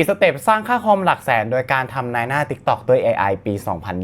อีสเต็ปสร้างค่าคอมหลักแสนโดยการทำนายหน้า TikTok ด้วย AI ปี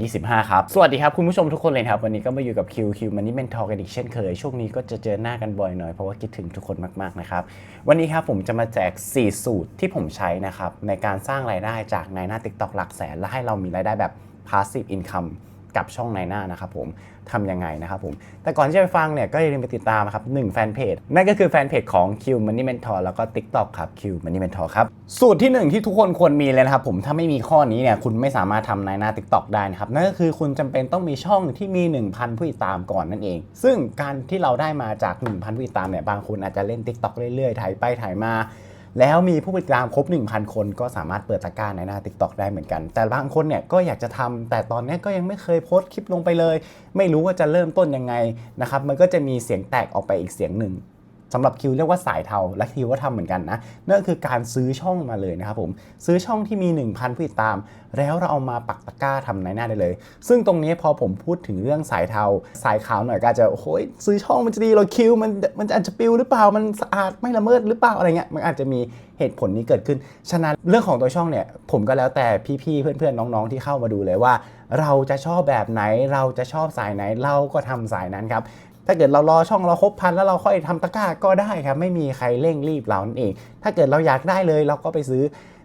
2025 ครับ สวัสดีครับ คุณผู้ชมทุกคนเลยครับ วันนี้ก็มาอยู่กับ QQ Money Mentor กันอีกเช่นเคย ช่วงนี้ก็จะเจอหน้ากันบ่อยหน่อยเพราะว่าคิดถึงทุกคนมาก ๆ นะครับ วันนี้ครับผมจะมาแจก 4 สูตรที่ผมใช้นะครับ ในการสร้างรายได้จากนายหน้า TikTok หลักแสน และให้เรามีรายได้แบบ passive income กับช่องในหน้านะครับผมทำยังไงนะครับผม แต่ก่อนที่จะไปฟังเนี่ยก็อย่าลืมไปติดตามนะครับหนึ่งแฟนเพจนั่นก็คือแฟนเพจของ Q Money Mentor แล้วก็ TikTok ครับ Q Money Mentor ครับ สูตรที่หนึ่งที่ทุกคนควรมีเลยนะครับผมถ้าไม่มีข้อนี้เนี่ยคุณไม่สามารถทำในหน้า TikTok ได้นะครับ นั่นก็คือคุณจำเป็นต้องมีช่องที่มี 1,000 ผู้ติดตามก่อนนั่นเอง ซึ่งการที่เราได้มาจาก 1,000 ผู้ติดตามเนี่ยบางคนอาจจะเล่น TikTok เรื่อยๆถ่ายไปถ่ายมา แล้วมีผู้ติดตามครบ 1,000 คนก็สามารถเปิดตะกร้าในหน้า TikTok ได้เหมือนกัน แต่บางคนเนี่ยก็อยากจะทำแต่ตอนนี้ก็ยังไม่เคยโพสต์คลิปลงไปเลย ไม่รู้ว่าจะเริ่มต้นยังไงนะครับมันก็จะมีเสียงแตกออกไปอีกเสียงหนึ่ง สำหรับคิวเรียกว่าสายเทาและคิวก็ทำเหมือนกันนะนั่นก็คือการซื้อช่องมาเลยนะครับผมซื้อช่องที่มี 1,000 ผู้ติดตาม แล้วเราเอามาปักตะกร้าทำในหน้าได้เลย ซึ่งตรงนี้พอผมพูดถึงเรื่องสายเทา สายขาวหน่อยก็จะโอ้ยซื้อช่องมันจะดีเหรอคิวมันมันอาจจะปิวหรือเปล่ามันสะอาดไม่ละเมิดหรือเปล่าอะไรเงี้ยมันอาจจะมีเหตุผลนี้เกิดขึ้น ฉะนั้นเรื่องของตัวช่องเนี่ยผมก็แล้วแต่พี่ๆเพื่อนๆน้องๆที่เข้ามาดูเลยว่า เราจะชอบแบบไหนเราจะชอบสายไหนเราก็ทำสายนั้นครับ ถ้าเกิดเรารอช่องเราครบพันแล้วเราค่อยทำตะกร้าก็ได้ครับไม่มีใครเร่งรีบเรานั่นเอง ถ้าเกิดเราอยากได้เลยเราก็ไปซื้อ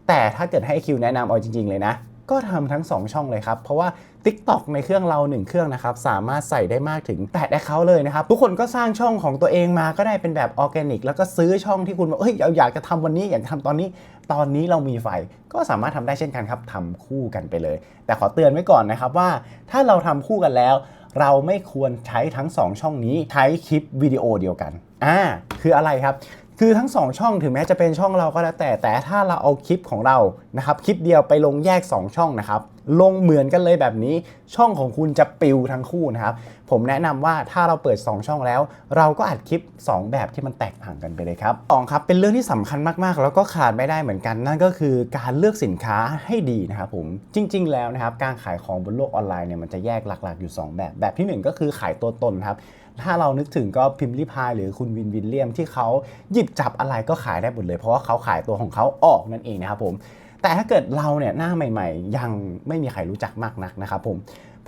แต่ถ้าเกิดให้คิวแนะนำเอาจริง ๆ เลยนะก็ทำทั้ง 2 ช่องเลยครับ เพราะว่า TikTok ในเครื่องเรา 1 เครื่องนะครับ สามารถใส่ได้มากถึง8 Account เลยนะครับ ทุกคนก็สร้างช่องของตัวเองมาก็ได้เป็นแบบออร์แกนิก แล้วก็ซื้อช่องที่คุณบอกเฮ้ยเราอยากจะทำวันนี้อยากจะทำตอนนี้ ตอนนี้เรามีไฟ ก็สามารถทำได้เช่นกันครับทำคู่กันไปเลย แต่ขอเตือนไว้ก่อนนะครับว่าถ้าเราทำคู่กันแล้ว เราไม่ควรใช้ทั้ง 2 ช่องนี้ใช้คลิปวิดีโอเดียวกันอ่าคืออะไรครับ คือทั้ง 2 ช่องถึงแม้จะเป็นช่องเราก็แล้วแต่แต่ถ้าเราเอาคลิปของเรานะครับคลิปเดียวไปลงแยก 2 ช่องนะครับลงเหมือนกันเลยแบบนี้ช่องของคุณจะปิวทั้งคู่นะครับผมแนะนำว่าถ้าเราเปิด 2 ช่องแล้ว เราก็อัดคลิป 2 แบบที่มันแตกต่างกันไปเลยครับสองครับเป็นเรื่องที่สำคัญมากๆ แล้วก็ขาดไม่ได้เหมือนกัน นั่นก็คือการเลือกสินค้าให้ดีนะครับผมจริง ๆ แล้วนะครับการขายของบนโลกออนไลน์เนี่ยมันจะแยกหลักๆอยู่ 2 แบบแบบที่ 1 ก็คือขายตัวตนครับ ถ้าเรานึกถึงก็พิมพ์ลิพายหรือคุณวินวินเลียมที่เขาหยิบจับอะไรก็ขายได้หมดเลย เพราะว่าเขาขายตัวของเขาออกนั่นเองนะครับผมแต่ถ้าเกิดเราเนี่ยหน้าใหม่ ๆ ยังไม่มีใครรู้จักมากนักนะครับผม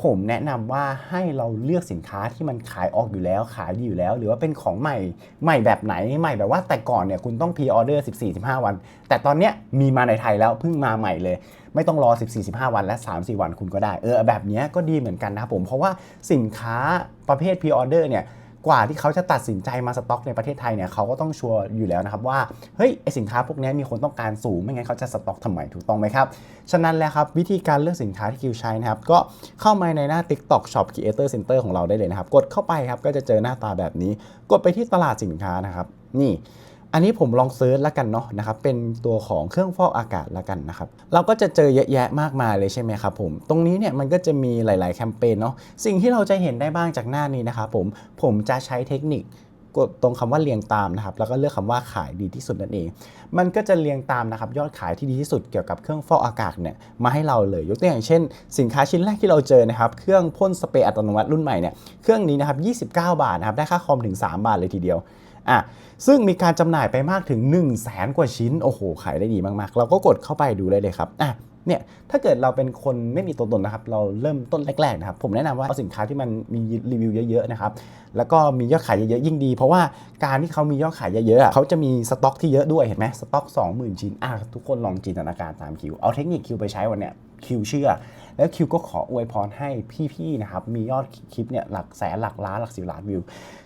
ผมแนะนำว่าให้เราเลือกสินค้าที่มันขายออกอยู่แล้ว ขายดีอยู่แล้ว หรือว่าเป็นของใหม่ใหม่แบบไหนใหม่แบบว่าแต่ก่อนเนี่ยคุณต้องพรีออเดอร์ 14-15 วัน แต่ตอนเนี้ยมีมาในไทยแล้วเพิ่งมาใหม่เลย ไม่ต้องรอ 14-15 วันและ 3-4 วันคุณก็ได้ เออแบบนี้ก็ดีเหมือนกันนะผม เพราะว่าสินค้าประเภทพรีออเดอร์เนี่ย กว่าที่เขาจะตัดสินใจมาสต็อกในประเทศไทยเนี่ยเขาก็ต้องชัวร์อยู่แล้วนะครับว่าเฮ้ยไอสินค้าพวกนี้มีคนต้องการสูงไม่งั้นเขาจะสต็อกทำไมถูกต้องไหมครับ ฉะนั้นแล้วครับวิธีการเลือกสินค้าที่คิวใช้นะครับก็เข้ามาในหน้า TikTok Shop Creator Center ของเราได้เลยนะครับกดเข้าไปครับก็จะเจอหน้าตาแบบนี้ กดไปที่ตลาดสินค้านะครับนี่ อันนี้ผมลองเซิร์ชแล้วกันเนาะนะครับเป็นตัวของเครื่องฟอกอากาศแล้วกันนะครับเราก็จะเจอเยอะแยะมากมายเลยใช่ไหมครับผมตรงนี้เนี่ยมันก็จะมีหลาย ๆ แคมเปญเนาะสิ่งที่เราจะเห็นได้บ้างจากหน้านี้นะครับผมผมจะใช้เทคนิคกดตรงคำว่าเรียงตามนะครับแล้วก็เลือกคำว่าขายดีที่สุดนั่นเอง มันก็จะเรียงตามนะครับยอดขายที่ดีที่สุดเกี่ยวกับเครื่องฟอกอากาศเนี่ยมาให้เราเลย ยกตัวอย่างเช่น สินค้าชิ้นแรกที่เราเจอนะครับเครื่องพ่นสเปรย์อัตโนมัติรุ่นใหม่เนี่ยเครื่องนี้นะครับ29 บาทนะครับได้ค่าคอมถึง 3 บาทเลยทีเดียว อะซึ่งมีการจำหน่ายไปมากถึง 1 0 0 0 0แสนกว่าชิ้น โอ้โห ขายได้ดีมากๆ เราก็กดเข้าไปดูได้เลยครับอะเนี่ยถ้าเกิดเราเป็นคนไม่มีตัวตนนะครับ เราเริ่มต้นแรกๆนะครับ ผมแนะนำว่าเอาสินค้าที่มันมีรีวิวเยอะๆนะครับ แล้วก็มียอดขายเยอะๆยิ่งดี เพราะว่าการที่เขามียอดขายเยอะๆเขาจะมีสต็อกที่เยอะด้วยเห็นไหมสต็อก20,000 ชิ้นอะทุกคนลองจินตนาการตามคิว เอาเทคนิคคิวไปใช้วันเนี้ยคิวเชื่อ แล้วคิวก็ขออวยพรให้พี่ๆนะครับมียอดคลิปเนี่ยหลักแสนหลักล้านหลักสิบล้านวิว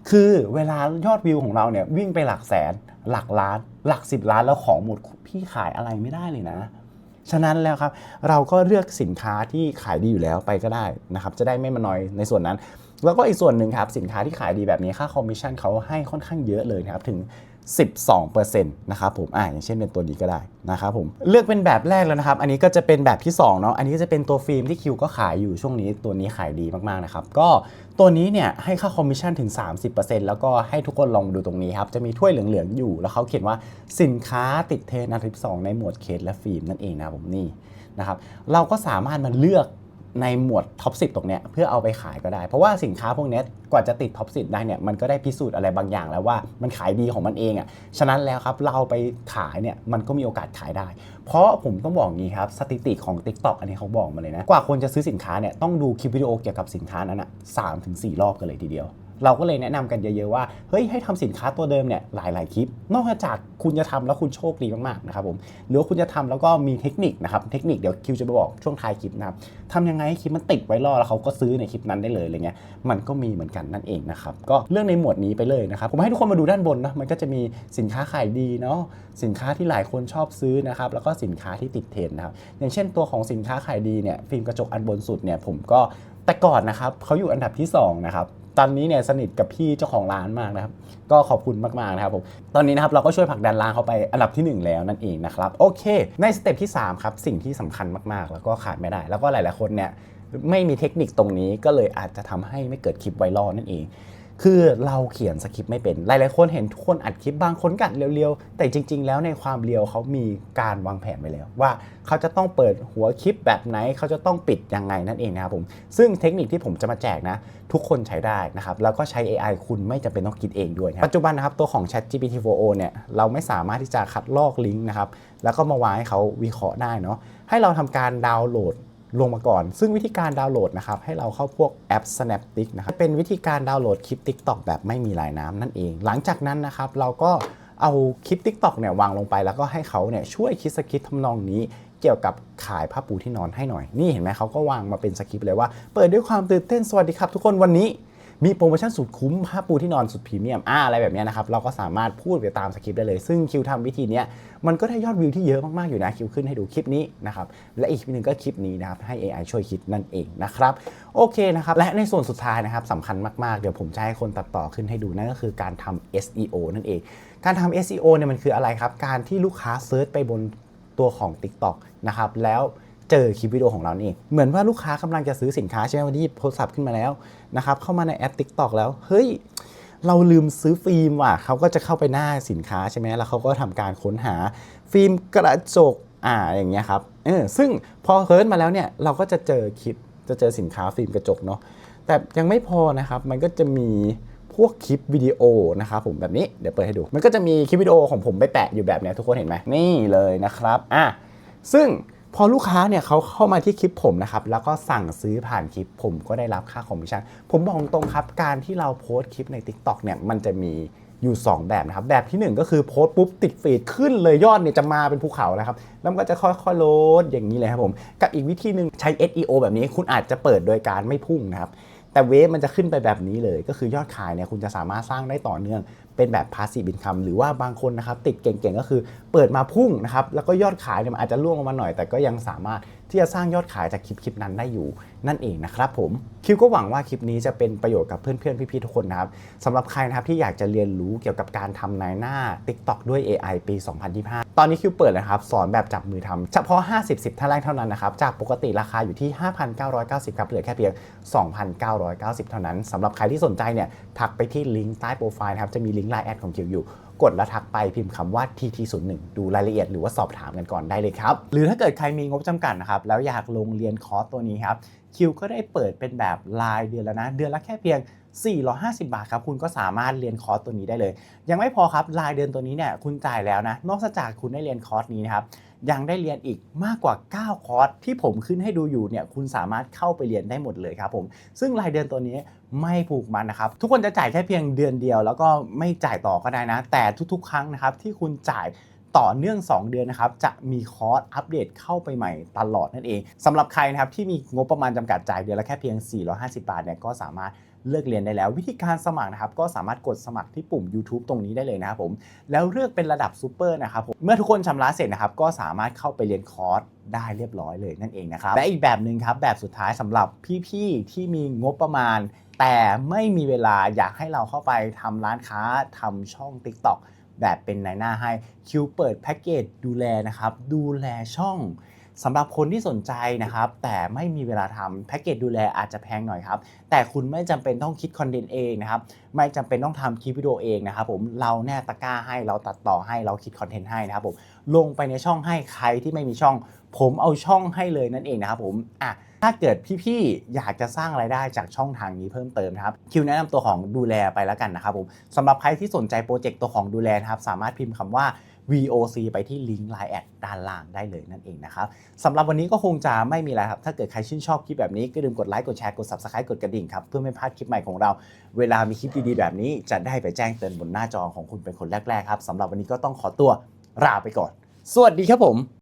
คือเวลายอดวิวของเราเนี่ยวิ่งไปหลักแสนหลักล้าน หลักสิบล้านแล้วของหมดพี่ขายอะไรไม่ได้เลยนะฉะนั้นแล้วครับเราก็เลือกสินค้าที่ขายดีอยู่แล้วไปก็ได้นะครับจะได้ไม่มาน้อยในส่วนนั้น แล้วก็อีกส่วนหนึ่งครับสินค้าที่ขายดีแบบนี้ค่าคอมมิชชั่นเขาให้ค่อนข้างเยอะเลยนะครับถึง 12%นะครับผมอ่าอย่างเช่นเป็นตัวนี้ก็ได้นะครับผมเลือกเป็นแบบแรกแล้วนะครับ อันนี้ก็จะเป็นแบบที่2เนาะอันนี้จะเป็นตัวฟิล์มที่คิวก็ขายอยู่ช่วงนี้ตัวนี้ขายดีมากๆนะครับก็ตัวนี้เนี่ยให้ค่าคอมมิชชั่นถึง 30%แล้วก็ให้ทุกคนลองดูตรงนี้ครับจะมีถ้วยเหลืองๆอยู่ แล้วเขาเขียนว่าสินค้าติดเทรนด์อันดับสองในหมวดเคสและฟิล์มนั่นเองนะครับผมนี่นะครับเราก็สามารถมาเลือก ในหมวดท็อปสิตรงเนี้ยเพื่อเอาไปขายก็ได้ เพราะว่าสินค้าพวกเนี้ยกว่าจะติดท็อปสิได้เนี่ยมันก็ได้พิสูจน์อะไรบางอย่างแล้วว่ามันขายดีของมันเองอะ่ะฉะนั้นแล้วครับเราไปขายเนี่ยมันก็มีโอกาสขายได้ เพราะผมต้องบอกงี้ครับสถิติของ TikTok อันนี้เขาบอกมาเลยนะกว่าคนจะซื้อสินค้าเนี่ยต้องดูคลิปวิดีโอเกี่ยวกับสินค้านั้นอะสามถึงสี่รอบกันเลยทีเดียว เราก็เลยแนะนำกันเยอะๆว่าเฮ้ยให้ทำสินค้าตัวเดิมเนี่ยหลายๆคลิป นอกจากคุณจะทำแล้วคุณโชคดีมากๆนะครับผมหรือว่าคุณจะทำแล้วก็มีเทคนิคนะครับเทคนิคเดี๋ยวคิวจะไปบอกช่วงท้ายคลิปนะครับทำยังไงให้คลิปมันติดไว้รอแล้วเขาก็ซื้อในคลิปนั้นได้เลยอะไรเงี้ยมันก็มีเหมือนกันนั่นเองนะครับก็เรื่องในหมวดนี้ไปเลยนะครับผมให้ทุกคนมาดูด้านบนนะมันก็จะมีสินค้าขายดีเนาะสินค้าที่หลายคนชอบซื้อนะครับแล้วก็สินค้าที่ติดเทรนด์นะครับอย่างเช่นตัวของสินค้าขายดีเนี่ยฟิล์มกระจกอันบนสุดเนี่ยผมก็แต่ก่อนนะครับเขาอยู่อันดับที่สองนะครับ ตอนนี้เนี่ยสนิทกับพี่เจ้าของร้านมากนะครับ ก็ขอบคุณมากๆนะครับผมตอนนี้นะครับเราก็ช่วยผลักดันร้านเขาไปอันดับทีหนึ่1 แล้วนั่นเองนะครับโอเค ในสเต็ปที่3ครับสิ่งที่สำคัญมากๆ แล้วก็ขาดไม่ได้ แล้วก็หลายๆคนเนี่ยไม่มีเทคนิคตรงนี้ก็เลยอาจจะทำให้ไม่เกิดคลิปไวรัลนั่นเอง คือเราเขียนสคริปต์ไม่เป็น หลายๆคนเห็นทุกคนอัดคลิปบางคนกัดเร็วๆ แต่จริง ๆ แล้วในความเรียวเขามีการวางแผนไว้แล้ว ว่าเขาจะต้องเปิดหัวคลิปแบบไหน เขาจะต้องปิดยังไงนั่นเองนะครับผม ซึ่งเทคนิคที่ผมจะมาแจกนะ ทุกคนใช้ได้นะครับ แล้วก็ใช้ AI คุณไม่จำเป็นต้องคิดเองด้วยนะปัจจุบันนะครับตัวของ Chat GPT 4o เนี่ยเราไม่สามารถที่จะคัดลอกลิงก์นะครับแล้วก็มาวางให้เขาวิเคราะห์ได้เนาะให้เราทำการดาวน์โหลด ลงมาก่อน ซึ่งวิธีการดาวน์โหลดนะครับให้เราเข้าพวกแอป Snaptic นะครับเป็นวิธีการดาวน์โหลดคลิป TikTok แบบไม่มีลายน้ำนั่นเอง หลังจากนั้นนะครับเราก็เอาคลิป TikTok เนี่ยวางลงไปแล้วก็ให้เขาเนี่ยช่วยคิดสคริปต์ทำนองนี้เกี่ยวกับขายผ้าปูที่นอนให้หน่อย นี่เห็นไหมเขาก็วางมาเป็นสคริปต์เลยว่า เปิดด้วยความตื่นเต้นสวัสดีครับ ทุกคนวันนี้ มีโปรโมชั่นสุดคุ้มผ้าปูที่นอนสุดพรีเมียมอ่าอะไรแบบนี้นะครับ เราก็สามารถพูดไปตามสคริปต์ได้เลย ซึ่งคิวทำวิธีนี้มันก็ได้ยอดวิวที่เยอะมาก ๆ อยู่นะ คิวขึ้นให้ดูคลิปนี้นะครับ และอีกคลิปหนึ่งก็คลิปนี้นะครับ ให้ AI ช่วยคิดนั่นเองนะครับ โอเคนะครับ และในส่วนสุดท้ายนะครับสำคัญมาก ๆ เดี๋ยวผมจะให้คนตัดต่อขึ้นให้ดูนั่นก็คือการทำ SEO นั่นเอง การทำ SEO เนี่ยมันคืออะไรครับ การที่ลูกค้าเซิร์ชไปบนตัวของ TikTok นะครับแล้ว เจอคลิปวิดีโอของเรานี่เองเหมือนว่าลูกค้ากำลังจะซื้อสินค้าใช่ไหมวันนี้โทรศัพท์ขึ้นมาแล้วนะครับเข้ามาในแอป TikTok แล้วเฮ้ยเราลืมซื้อฟิล์มว่ะเขาก็จะเข้าไปหน้าสินค้าใช่ไหมแล้วเขาก็ทำการค้นหาฟิล์มกระจกอ่าอย่างเงี้ยครับเออซึ่งพอเคิร์ชมาแล้วเนี่ยเราก็จะเจอคลิปจะเจอสินค้าฟิล์มกระจกเนาะแต่ยังไม่พอนะครับมันก็จะมีพวกคลิปวิดีโอนะครับผมแบบนี้เดี๋ยวเปิดให้ดู มันก็จะมีคลิปวิดีโอของผมไปแปะอยู่แบบนี้ทุกคนเห็นไหมนี่เลยนะครับอะซึ่ง พอลูกค้าเนี่ยเขาเข้ามาที่คลิปผมนะครับแล้วก็สั่งซื้อผ่านคลิปผมก็ได้รับค่าคอมมิชชั่นผมบอกตรงครับ การที่เราโพสต์คลิปใน TikTok เนี่ยมันจะมีอยู่ 2 แบบนะครับ แบบทีหนึ่1 ก็คือโพสต์ปุ๊บติดฟีดขึ้นเลยยอดเนี่ยจะมาเป็นภูเขานะครับแล้วมันก็จะค่อยๆลดอย่างนี้เลยครับผม กับอีกวิธีหนึ่งใช้ SEO แบบนี้คุณอาจจะเปิดโดยการไม่พุ่งนะครับแต่เวฟมันจะขึ้นไปแบบนี้เลย ก็คือยอดขายเนี่ยคุณจะสามารถสร้างได้ต่อเนื่อง เป็นแบบ passive income หรือว่าบางคนนะครับติดเก่งๆ ก็คือเปิดมาพุ่งนะครับแล้วก็ยอดขายเนี่ยมันอาจจะล่วงลงมาหน่อย แต่ก็ยังสามารถที่จะสร้างยอดขายจากคลิปคลิปนั้นได้อยู่นั่นเองนะครับผมคิวก็หวังว่าคลิปนี้จะเป็นประโยชน์กับเพื่อนๆ พี่ๆ ทุกคนนะครับสำหรับใครนะครับที่อยากจะเรียนรู้เกี่ยวกับการทำนายหน้า TikTok ด้วย AI ปี 2025 ตอนนี้คิวเปิดนะครับสอนแบบจับมือทำเฉพาะ 50 10ท่านแรกเท่านั้นนะครับจากปกติราคาอยู่ที่ 5,990ครับเหลือแค่เพียง 2,990 เท่านั้นสำหรับใครที่สนใจเนี่ยทักไปที่ลิงก์ใต้โปรไฟล์นะครับจะมีลิงก์ไลน์แอดของคิวอยู่กดแล้วทักไปพิมพ์คำว่า TT01 ดูรายละเอียดหรือว่าสอบถามกันก่อนได้เลยครับ หรือถ้าเกิดใครมีงบจำกัดนะครับ แล้วอยากลงเรียนคอร์สตัวนี้ครับ คิวก็ได้เปิดเป็นแบบรายเดือนแล้วนะ เดือนละแค่เพียง 450 บาทครับ คุณก็สามารถเรียนคอร์สตัวนี้ได้เลย ยังไม่พอครับรายเดือนตัวนี้เนี่ยคุณจ่ายแล้วนะ นอกจากคุณได้เรียนคอร์สนี้นะครับ ยังได้เรียนอีกมากกว่า 9 คอร์สที่ผมขึ้นให้ดูอยู่เนี่ยคุณสามารถเข้าไปเรียนได้หมดเลยครับผม ซึ่งรายเดือนตัวนี้ไม่ผูกมันนะครับ ทุกคนจะจ่ายแค่เพียงเดือนเดียว แล้วก็ไม่จ่ายต่อก็ได้นะ แต่ทุกๆ ครั้งนะครับที่คุณจ่ายต่อเนื่อง 2 เดือนนะครับจะมีคอร์สอัปเดตเข้าไปใหม่ตลอดนั่นเองสำหรับใครนะครับที่มีงบประมาณจำกัดจ่ายเดือนละแค่เพียง 450 บาทเนี่ยก็สามารถ เลือกเรียนได้แล้ว วิธีการสมัครนะครับก็สามารถกดสมัครที่ปุ่ม YouTube ตรงนี้ได้เลยนะครับผมแล้วเลือกเป็นระดับซูเปอร์นะครับผมเมื่อทุกคนชำระเสร็จนะครับก็สามารถเข้าไปเรียนคอร์สได้เรียบร้อยเลยนั่นเองนะครับและอีกแบบหนึ่งครับแบบสุดท้ายสำหรับพี่ๆที่มีงบประมาณ แต่ไม่มีเวลาอยากให้เราเข้าไปทำร้านค้าทำช่อง TikTok แบบเป็นนายหน้าให้คิวเปิดแพ็กเกจดูแลนะครับดูแลช่อง สำหรับคนที่สนใจนะครับ แต่ไม่มีเวลาทำแพ็กเกจดูแลอาจจะแพงหน่อยครับ แต่คุณไม่จำเป็นต้องคิดคอนเทนต์เองนะครับ ไม่จำเป็นต้องทำคลิปวิดีโอเองนะครับผมเราแน่ตะกร้าให้เราตัดต่อให้เราคิดคอนเทนต์ให้นะครับผมลงไปในช่องให้ใครที่ไม่มีช่อง ผมเอาช่องให้เลยนั่นเองนะครับผมอะถ้าเกิดพี่ๆ อยากจะสร้างรายได้จากช่องทางนี้เพิ่มเติมนะครับ คิวแนะนำตัวของดูแลไปแล้วกันนะครับผมสำหรับใครที่สนใจโปรเจกต์ตัวของดูแลนะครับ สามารถพิมพ์คำว่า VOC ไปที่ลิงก์ Line แอดด้านล่างได้เลยนั่นเองนะครับสำหรับวันนี้ก็คงจะไม่มีอะไรครับ ถ้าเกิดใครชื่นชอบคลิปแบบนี้ก็อย่าลืมกดไลค์กดแชร์กด Subscribe กดกระดิ่งครับ เพื่อไม่พลาดคลิปใหม่ของเรา เวลามีคลิปดีๆแบบนี้จะได้ไปแจ้งเตือนบนหน้าจอของคุณเป็นคนแรกๆครับสำหรับวันนี้ก็ต้องขอตัวลาไปก่อน สวัสดีครับผม